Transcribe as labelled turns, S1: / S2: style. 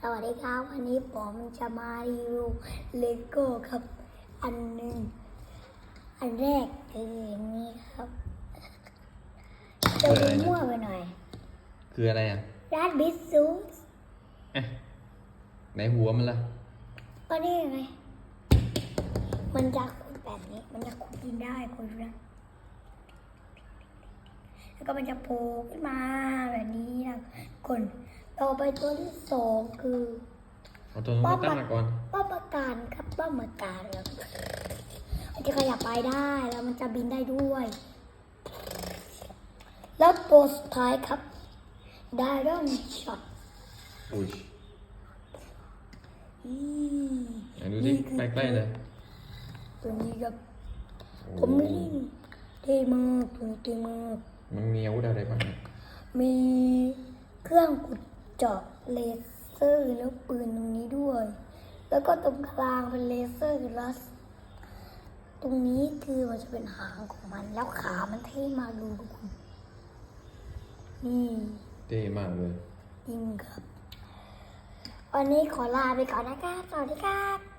S1: สวัสดีครับวันนี้ผมจะมารีวิวเลโก้ครับ อันหนึ่งอันแรกคืออย่างนี้ครับจะดูมั่วไปหน่อย
S2: คืออะไรอะ
S1: ร้านบิสซูส
S2: อะไหนหัวมันล่ะ
S1: ก็นี่ไงมันจะขุดแบบนี้ มันจะขุดดินได้คุณดูนะแล้วก็มันจะโผล่ขึ้นมาแบบนี้นะคน ต่อไปตัวที่สองคือ
S2: เอาตัวนู้นมาตั้งมาก่อน
S1: ป้าประการครับป้าประการครับมันจะขยับไปได้แล้วมันจะบินได้ด้วย แล้วตัวสุดท้ายครับไดรอนช็อต
S2: อุ้ย
S1: อืม
S2: ไหนดูดิใกล้ๆเลย
S1: ตัวนี้ครับ
S2: โอ้
S1: ผมไม่ได้เท่มากตัวนี้เท่มาก
S2: มันมีอาวุธอะไรบ้างเนี่ย
S1: มีเครื่องขุด เจาะเลเซอร์แล้วปืนตรงนี้ด้วย แล้วก็ตรงกลางเป็นเลเซอร์ลัสตรงนี้คือมันจะเป็นหางของมัน แล้วขามันเท่มากดูทุกคนนี่
S2: เท่มากเลย
S1: จริงครับ วันนี้ขอลาไปก่อนนะครับสวัสดีครับ